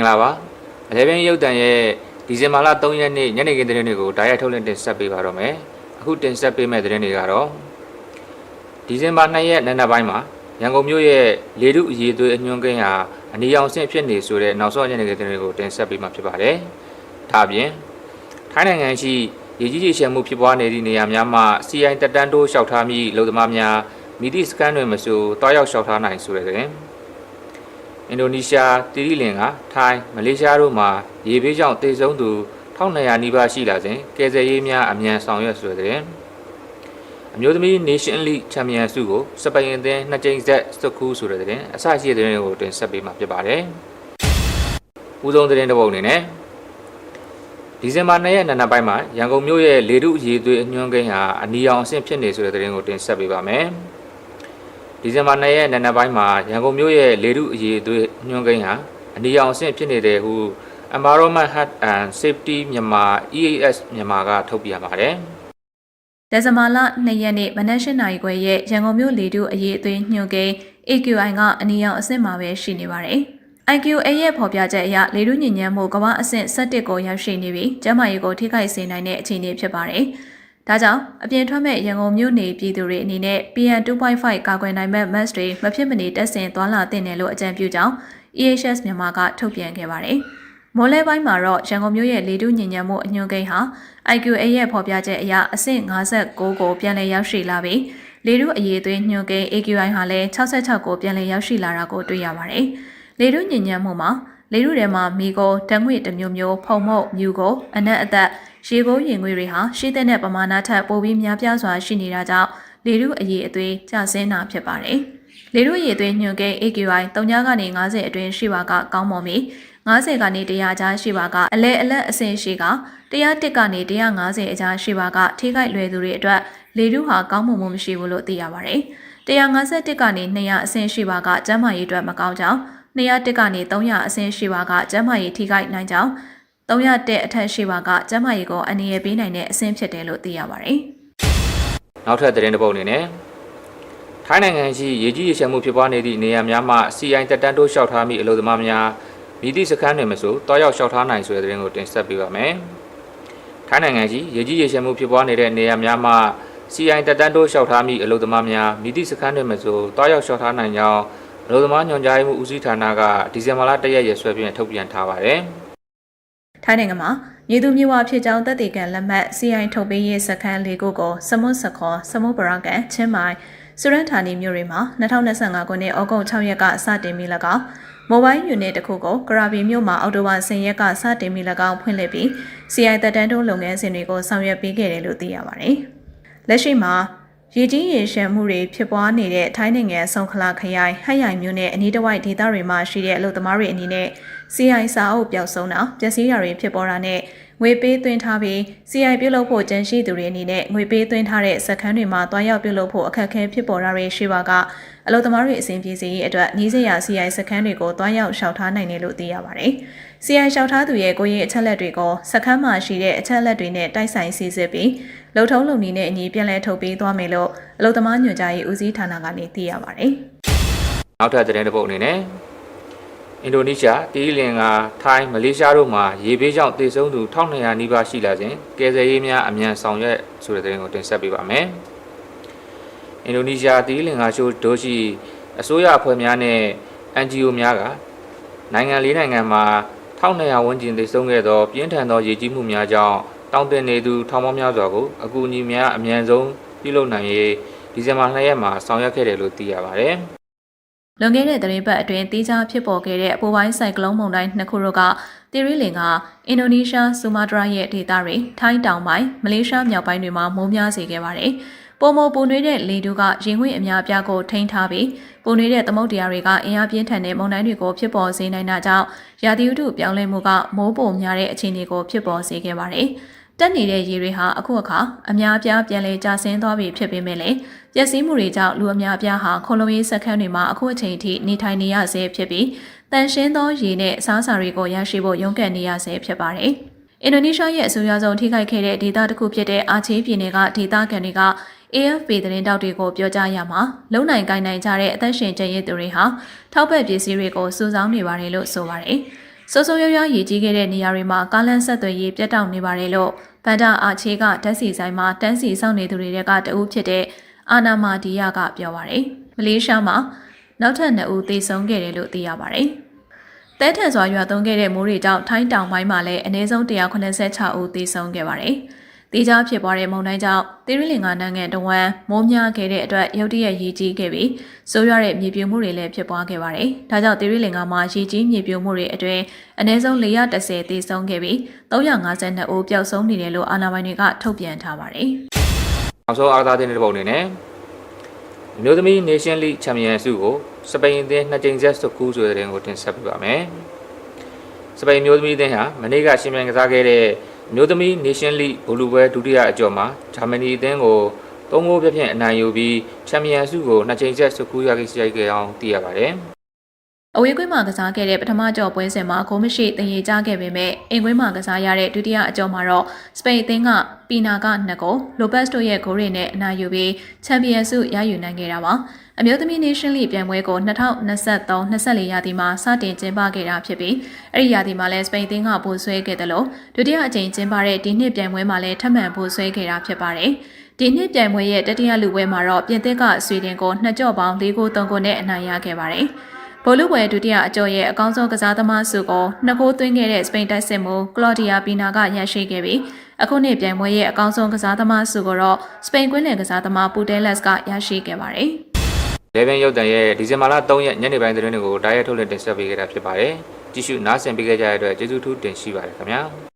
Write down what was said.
င်္ဂလာပါအလဲပင်ရုပ်တံရဲ့ဒီဇင်ဘာလ3ရက်နေ့ညနေခင်းသတင်းတွေကိုဓာတ်ရိုက်ထုတ်လွှင့်တင်ဆက်ပေးပါတော့မယ်အခုတင်ဆက်ပေးမယ့်သတင်းတွေကတော့ဒီဇင်ဘာ2ရက်နံနက်ပိုင်းမှာရန်ကုန်မြို့ရဲ့လေထုအရေးသွေးအညွှန်းကိန်းဟာအနီရောင်ဆင့်ဖြစ်နေဆိုတဲ့နောက်ဆုံးညနေခင်းသတင်းတွေကိုတင်ဆက်ပေးမှာဖြစ်ပါတယ်ဒါအပြင်ထိုင်းနိုင်ငံရှိရေကြီးရေရှမ်းမှုဖြစ်ပွားနေသည့်နေရာများမှာ CI တက်တန်းတိုးလျှောက်ထားမိလုံသမားများမိသည့်စကန်တွေမဆိုတွားရောက်လျှောက်ထားနိုင်ဆိုတဲ့သတင်း အင်ဒိုနီးရှားတီရီလင်ကထိုင်းမလေးရှားတို့မှာရေဘေးကြောင့်တေဆုံးသူ1200နီးပါးရှိလာစဉ်ကယ်ဆယ်ရေးများအမြန်ဆောင်ရွက်ဆိုတဲ့အမျိုးသမီး Nation League ချန်ပီယံဆုကိုစပိန်အသင်းနှစ်ကြိမ်ဆက်စွတ်ခူးဆိုတဲ့တဲ့အစရှိတဲ့တဲ့ကိုတင်ဆက်ပေးမှာဖြစ်ပါတယ်။ဦးဆုံးတဲ့တဲ့ပုတ်အနေနဲ့ဒီဇင်ဘာ2ရက်နံနက်ပိုင်းမှာရန်ကုန်မြို့ရဲ့လေထုအရေးသွေးအညွှန်းကိန်းဟာအနီရောင်အဆင့်ဖြစ်နေဆိုတဲ့တဲ့ကိုတင်ဆက်ပေးပါမယ်။ ဒီဇင်ဘာ2ရက်နေ့နက်ပိုင်းမှာရန်ကုန်မြို့ရဲ့လေထုအရေးအသွေးညွှန်းကိန်းဟာအနီရောင်အဆင့်ဖြစ်နေတယ်ဟု Environment Health and Safety မြန်မာ EAS မြန်မာကထုတ်ပြန်ပါတယ်ဒဇမာလ2ရက်နေ့မနက်၈နာရီခွဲရဲ့ရန်ကုန်မြို့လေတုအရေးအသွေးညှို့ကိန်း AQI ကအနီရောင်အဆင့်မှာပဲရှိနေပါတယ်။ IQA ရဲ့ဖော်ပြချက်အရလေတုညဉ့်ညမ်းမှုကမ္ဘာအဆင့်17ကိုရောက်ရှိနေပြီးကျန်းမာရေးကိုထိခိုက်စေနိုင်တဲ့အခြေအနေဖြစ်ပါတယ်။ ဒါကြောင့်အပြင်ထွက်မဲ့ရန်ကုန်မြို့နေပြည်သူတွေအနေနဲ့ PM2.5 ကာကွယ်နိုင်မဲ့ mask တွေမဖြစ်မနေတက်ဆင်သွားလာသင့်တယ်လို့အကြံပြုကြောင်း EHS မြန်မာကထုတ်ပြန်ခဲ့ပါတယ်။မိုးလဲပိုင်းမှာတော့ရန်ကုန်မြို့ရဲ့လေတုညဉ့်ညံမှုအညွှန်းကိန်းဟာ IQA ရဲ့ဖော်ပြချက်အရအဆင့်59ကိုပြန်လည်ရောက်ရှိလာပြီးလေတုအရေးသွေးညွှန်းကိန်း AQI ဟာလည်း66ကိုပြန်လည်ရောက်ရှိလာတာကိုတွေ့ရပါတယ်။လေတုညဉ့်ညံမှုမှာလေတုထဲမှာမီကိုဓာတ်ငွေ့တစ်မျိုးမျိုးဖုံမုတ်မြူကိုအနက်အသက် ရေကိုရင်ငွေတွေဟာရှိတဲ့နဲ့ပမာဏထက်ပိုပြီးများပြားစွာရှိနေတာကြောင့်လေတုအရေးအသွေးကျဆင်းတာဖြစ်ပါတယ်။လေတုအရေးအသွေးညွှန်ကိန်း AQI 3ညကနေ50အတွင်းရှိပါကကောင်းမွန်ပြီး90ကနေ100ကြားရှိပါကအလဲအလက်အဆင့်ရှိက101ကနေ150အကြားရှိပါကထိခိုက်လွယ်သူတွေအတွက်လေတုဟာကောင်းမွန်မှုမရှိဘူးလို့သိရပါတယ်။151ကနေ200အဆင့်ရှိပါကကျန်းမာရေးအတွက်မကောင်းကြောင်း201ကနေ300အဆင့်ရှိပါကကျန်းမာရေးထိခိုက်နိုင်ကြောင်း 300တက်အထက်ရှိပါကကျန်းမာရေးကိုအနေရပေးနိုင်တဲ့အဆင့်ဖြစ်တယ်လို့သိရပါတယ်။နောက်ထပ်သတင်းတစ်ပုဒ်အနေနဲ့ထိုင်းနိုင်ငံရှိရေကြီးရေရှမ်းမှုဖြစ်ပွားနေသည့်နေရာများမှာ CI တက်တန်းတိုးလျှောက်ထားမိအလို့သမားများမိသည့်စခန်းတွေမဆိုတွားရောက်လျှောက်ထားနိုင်ဆိုတဲ့သတင်းကိုတင်ဆက်ပေးပါမယ်။ထိုင်းနိုင်ငံရှိရေကြီးရေရှမ်းမှုဖြစ်ပွားနေတဲ့နေရာများမှာ CI တက်တန်းတိုးလျှောက်ထားမိအလို့သမားများမိသည့်စခန်းတွေမဆိုတွားရောက်လျှောက်ထားနိုင်ကြောင်းအလို့သမားညွှန်ကြားရေးမှူးဦးစီးဌာနကဒီဇင်ဘာလ၁ရက်ရက်စွဲပြင်ထုတ်ပြန်ထားပါတယ်။ ထိုင်းနိုင်ငံမှာမြေသူမြေဝါဖြစ်ကြောင်းတပ်တေကန်လက်မှတ် CI ထုတ်ပေးရေးစခန်း၄ခုကိုစမုတ်စခွန်စမုတ်ပရာကန်ချင်းမိုင်စရန်ဌာနီမြို့တွေမှာ2025ခုနှစ်ဩဂုတ်6ရက်ကစတင်ပြီး၎င်းမိုဘိုင်းယူနစ်တစ်ခုကိုကရာဘီမြို့မှာအော်တိုဘာ10ရက်ကစတင်ပြီး၎င်းဖွင့်လှစ်ပြီး CI တပ်တန်းတိုးလုပ်ငန်းစဉ်တွေကိုဆောင်ရွက်ပေးခဲ့တယ်လို့သိရပါတယ်။လက်ရှိမှာ ရေကြီးရေရှမ်းမှုတွေဖြစ်ပွားနေတဲ့ထိုင်းနိုင်ငံဆုံခလာခရိုင်ဟတ်ရိုင်မြို့နယ်အနီးတစ်ဝိုက်ဒေသတွေမှာရှိတဲ့အလုပ်သမားတွေအနေနဲ့ CI စာအုပ်ပျောက်ဆုံးတာပျက်စီးတာတွေဖြစ်ပေါ်တာနဲ့ ငွေပေးသွင်းထားပြီး CI ပြုလုပ်ဖို့ကြံရှိသူတွေအနေနဲ့ငွေပေးသွင်းထားတဲ့စခန်းတွေမှာတွားရောက်ပြုလုပ်ဖို့အခက်အခဲဖြစ်ပေါ်တာတွေရှိပါကအလုပ်သမားတွေအစဉ်ပြေစီရေးအတွက်နှီးစရာ CI စခန်းတွေကိုတွားရောက်လျှောက်ထားနိုင်တယ်လို့သိရပါတယ်။ CI လျှောက်ထားသူရဲ့ကိုယ်ရေးအချက်လက်တွေကိုစခန်းမှာရှိတဲ့အချက်လက်တွေနဲ့တိုက်ဆိုင်စီစစ်ပြီးလုံထုံးလုံနည်းနဲ့အညီပြန်လည်ထုတ်ပေးသွားမယ်လို့အလုပ်သမားညွှန်ကြားရေးဦးစီးဌာနကနေသိရပါတယ်။နောက်ထပ်သတင်းတစ်ပုဒ်အနေနဲ့ အင်ဒိုနီးရှားတီရီလင်ကထိုင်းမလေးရှားတို့မှာရေဘေးကြောင့်တေဆုံးသူ1200နီးပါးရှိလာစဉ်ကယ်ဆယ်ရေးများအမြန်ဆောင်ရွက်ဆိုတဲ့သတင်းကိုတင်ဆက်ပေးပါမယ်။အင်ဒိုနီးရှားတီရီလင်ကရှိုးဒိုရှိအစိုးရအဖွဲ့များနဲ့ NGO များကနိုင်ငံလေးနိုင်ငံမှာ1200ဝန်းကျင်တေဆုံးခဲ့သောပြင်းထန်သောရေကြီးမှုများကြောင့်တောင်တင်နေသူထောင်ပေါင်းများစွာကိုအကူအညီများအမြန်ဆုံးပြုလုပ်နိုင်ရေးဒီဇင်ဘာ2ရက်မှာဆောင်ရွက်ခဲ့တယ်လို့သိရပါတယ်။ လွန်ခဲ့တဲ့သတင်းပတ်အတွင်းတီးခြားဖြစ်ပေါ်ခဲ့တဲ့အပူပိုင်းဆိုင်ကလုန်းမုန်တိုင်းနှစ်ခုတို့ကတီရီလင်ကအင်ဒိုနီးရှားဆူမာတရာရဲ့ဒေသတွေထိုင်းတောင်ပိုင်းမလေးရှားမြောက်ပိုင်းတွေမှာမိုးများစေခဲ့ပါတယ်။ပုံမပူနွေးတဲ့လေတူကရင်ခွင့်အများအပြားကိုထိန်းထားပြီးပူနွေးတဲ့သမုတ်တရားတွေကအင်အားပြင်းထန်တဲ့မုန်တိုင်းတွေကိုဖြစ်ပေါ်စေနိုင်တာကြောင့်ရာသီဥတုပြောင်းလဲမှုကမိုးပုံများတဲ့အခြေအနေကိုဖြစ်ပေါ်စေခဲ့ပါတယ်။ တက်နေတဲ့ရေတွေဟာအခုအခါအများအပြားပြန်လည်ကျဆင်းသွားပြီဖြစ်ပေမဲ့လည်းပျက်စီးမှုတွေကြောင့်လူအများအပြားဟာခုံလုံးရေးစခန်းတွေမှာအခုအချိန်ထိနေထိုင်နေရဆဲဖြစ်ပြီးတန်ရှင်းသောရေနဲ့အစားအစာတွေကိုရရှိဖို့ရုန်းကန်နေရဆဲဖြစ်ပါတယ်။အင်ဒိုနီးရှားရဲ့အဆိုအရဆုံးထိခိုက်ခဲ့တဲ့ဒေသတစ်ခုဖြစ်တဲ့အာချေးပြည်နယ်ကဒေသခံတွေက AFP သတင်းတောက်တွေကိုပြောကြားရမှာလုံနိုင်ကိုင်းနိုင်ကြတဲ့အသက်ရှင်ကျရည်သူတွေဟာထောက်ပံ့ပစ္စည်းတွေကိုစုဆောင်းနေပါတယ်လို့ဆိုပါတယ်။စိုးစိုးရွားရွားရည်ကြီးခဲ့တဲ့နေရာတွေမှာကားလမ်းဆက်သွယ်ရေးပြတ်တောက်နေပါတယ်လို့ ဗန်ဒါအာချေကဓာတ်စီဆိုင်မှာတန်းစီစောင့်နေသူတွေကတအူးဖြစ်တဲ့အာနာမာဒီယာကပြောပါရယ်မလေးရှားမှာနောက်ထပ်2ဦးသေဆုံးခဲ့တယ်လို့သိရပါတယ်တဲထန်စွာရွာသွန်းခဲ့တဲ့မိုးတွေကြောင့်ထိုင်းတောင်ပိုင်းမှာလည်းအနည်းဆုံး186ဦးသေဆုံးခဲ့ပါတယ်။ တေချာဖြစ်ပွားတဲ့မုန်တိုင်းကြောင့်တိရိလင်္ကာနိုင်ငံတဝမ်းမိုးများခဲ့တဲ့အတွက်ရုတ်တရက်ရေကြီးခဲ့ပြီးဆိုးရွားတဲ့မြေပြိုမှုတွေလည်းဖြစ်ပွားခဲ့ပါတယ်။ဒါကြောင့်တိရိလင်္ကာမှာရေကြီးမြေပြိုမှုတွေအတွင်းအနည်းဆုံး410သေဆုံးခဲ့ပြီး352ဦးပျောက်ဆုံးနေတယ်လို့အာဏာပိုင်တွေကထုတ်ပြန်ထားပါတယ်။နောက်ဆုံးအားသားတဲ့တစ်ပုံအနေနဲ့အမျိုးသမီး Nation League ချန်ပီယံဆုကိုစပိန်အသင်းနှစ်ကြိမ်ဆက်ဆွကူးဆိုတဲ့တဲ့ကိုတင်ဆက်ပြပါမယ်။စပိန်အမျိုးသမီးအသင်းဟာမနေ့ကရှင်မြန်ကစားခဲ့တဲ့ အမျိုးသမီး Nation League ဘူလူပွဲဒုတိယအကျော်မှာဂျာမနီအသင်းကိုသုံးဂိုးပြဖြင့်အနိုင်ယူပြီးချန်ပီယံဆုကိုနှစ်ကြိမ်ဆက်ဆွကူးရခဲ့ခဲ့အောင်သိရပါတယ်။ အဝေးကွင်းမှာကစားခဲ့တဲ့ပထမကြော့ပွဲစဉ်မှာဂိုးမရှိတည်ရကြခဲ့ပေမဲ့အင်ကွင်းမှာကစားရတဲ့ဒုတိယအကြော့မှာတော့စပိန်အသင်းကပီနာက2ဂိုးလိုပက်စ်တို့ရဲ့ဂိုးတွေနဲ့အနိုင်ယူပြီးချန်ပီယံဆုရယူနိုင်ခဲ့တာပါအမျိုးသမီး Nation League ပြိုင်ပွဲကို2023-24ရာသီမှာစတင်ကျင်းပခဲ့တာဖြစ်ပြီးအဲ့ဒီရာသီမှာလည်းစပိန်အသင်းကပိုဆွဲခဲ့တယ်လို့ဒုတိယအကြိမ်ကျင်းပတဲ့ဒီနှစ်ပြိုင်ပွဲမှာလည်းထပ်မံပိုဆွဲခဲ့တာဖြစ်ပါတယ်ဒီနှစ်ပြိုင်ပွဲရဲ့တတိယလူပွဲမှာတော့ပြင်သစ်ကဆွေဒင်ကိုနှစ်ကြော့ပေါင်း၄ဂိုး၃ဂိုးနဲ့အနိုင်ရခဲ့ပါတယ်။ ဘောလုံးပွဲဒုတိယအကြော့ရဲ့အကောင်းဆုံးကစားသမားဆုကိုနှစ်ဂိုးသွင်းခဲ့တဲ့စပိန်တိုက်စစ်မှူးကလော်ဒီယာပီနာကရရှိခဲ့ပြီးအခုနှစ်ပြိုင်ပွဲရဲ့အကောင်းဆုံးကစားသမားဆုကိုတော့စပိန်ကွင်းလယ်ကစားသမားပူတဲလက်စ်ကရရှိခဲ့ပါတယ်။လေဗင်ရုပ်တံရဲ့ဒီဇင်ဘာလ3ရက်ညနေပိုင်းသတင်းတွေကိုတားရဲထုတ်လွှင့်တင်ဆက်ပေးခဲ့တာဖြစ်ပါတယ်။ကြည့်ရှုနားဆင်ပေးခဲ့ကြတဲ့အတွက်ကျေးဇူးထူးတင်ရှိပါတယ်ခင်ဗျာ။